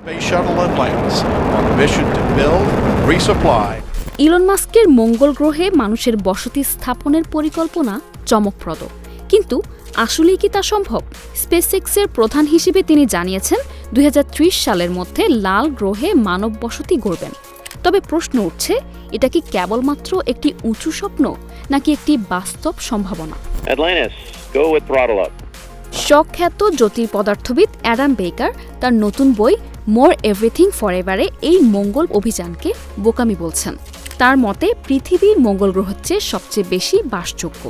Space Shuttle Atlantis on a mission to build, resupply, Elon মাস্কের মঙ্গল গ্রহে মানুষের বসতি স্থাপনের পরিকল্পনা চমকপ্রদ। কিন্তু আসলেই কি তা সম্ভব? স্পেসএক্সের প্রধান হিসেবে তিনি জানিয়েছেন দুই সালের মধ্যে লাল গ্রহে মানব বসতি গড়বেন। তবে প্রশ্ন উঠছে এটা কি কেবলমাত্র একটি উঁচু স্বপ্ন নাকি একটি বাস্তব সম্ভাবনা? Atlantis, go with throttle up. সখ্যাত জ্যোতির্পদার্থবিদ অ্যাডাম বেকার তার নতুন বই মোর এভরিথিং ফর এভারে এই মঙ্গল অভিযানকে বোকামি বলছেন। তার মতে, পৃথিবীর মঙ্গল গ্রহের চেয়ে সবচেয়ে বেশি বাসযোগ্য।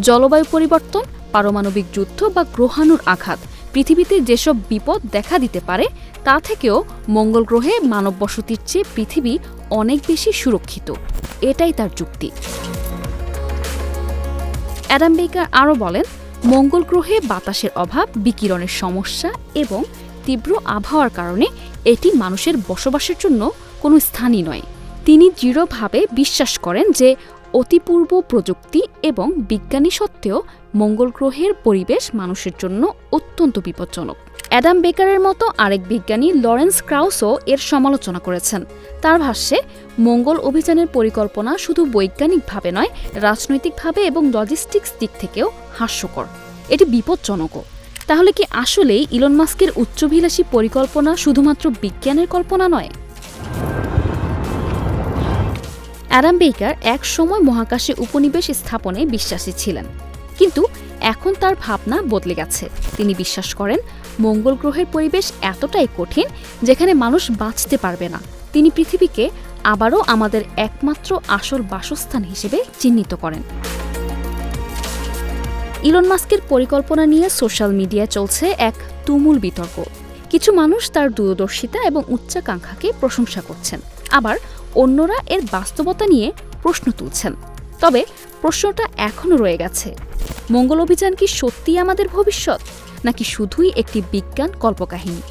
জলবায়ু পরিবর্তন, পারমাণবিক যুদ্ধ বা গ্রহাণুর আঘাত পৃথিবীতে যেসব বিপদ দেখা দিতে পারে, তা থেকেও মঙ্গল গ্রহে মানব বসতির চেয়ে পৃথিবী অনেক বেশি সুরক্ষিত। এটাই তার যুক্তি। অ্যাডাম বেকার আরও বলেন, মঙ্গল গ্রহে বাতাসের অভাব, বিকিরণের সমস্যা এবং তীব্র আবহাওয়ার কারণে এটি মানুষের বসবাসের জন্য কোনো স্থানই নয়। তিনি দৃঢ়ভাবে বিশ্বাস করেন যে অতিপূর্ব প্রযুক্তি এবং বিজ্ঞানী সত্ত্বেও মঙ্গল গ্রহের পরিবেশ মানুষের জন্য অত্যন্ত বিপজ্জনক। অ্যাডাম বেকারের মতো আরেক বিজ্ঞানী লরেন্স ক্রাউসও এর সমালোচনা করেছেন। তার ভাষ্যে, মঙ্গল অভিযানের পরিকল্পনা শুধু বৈজ্ঞানিকভাবে নয়, রাজনৈতিকভাবে এবং লজিস্টিক্স দিক থেকেও হাস্যকর। এটি বিপজ্জনকও। তাহলে কি আসলেই ইলন মাস্কের উচ্চভিলাষী পরিকল্পনা শুধুমাত্র বিজ্ঞানের কল্পনা নয়? অ্যাডাম বেকার এক সময় মহাকাশে উপনিবেশ স্থাপনে বিশ্বাসী ছিলেন। কিন্তু এখন তার ভাবনা বদলে গেছে। তিনি বিশ্বাস করেন, মঙ্গল গ্রহের পরিবেশ এতটাই কঠিন যেখানে মানুষ বাঁচতে পারবে না। তিনি পৃথিবীকে আবারও আমাদের একমাত্র আসল বাসস্থান হিসেবে চিহ্নিত করেন। ইলন মাস্কের পরিকল্পনা নিয়ে সোশ্যাল মিডিয়ায় চলছে এক তুমুল বিতর্ক। কিছু মানুষ তার দূরদর্শিতা এবং উচ্চাকাঙ্ক্ষাকে প্রশংসা করছেন। আবার অন্যরা এর বাস্তবতা নিয়ে প্রশ্ন তুলছেন। তবে প্রশ্নটা এখনও রয়ে গেছে। মঙ্গল অভিযান কি সত্যিই আমাদের ভবিষ্যৎ? নাকি শুধুই একটি বিজ্ঞান কল্পকাহিনী?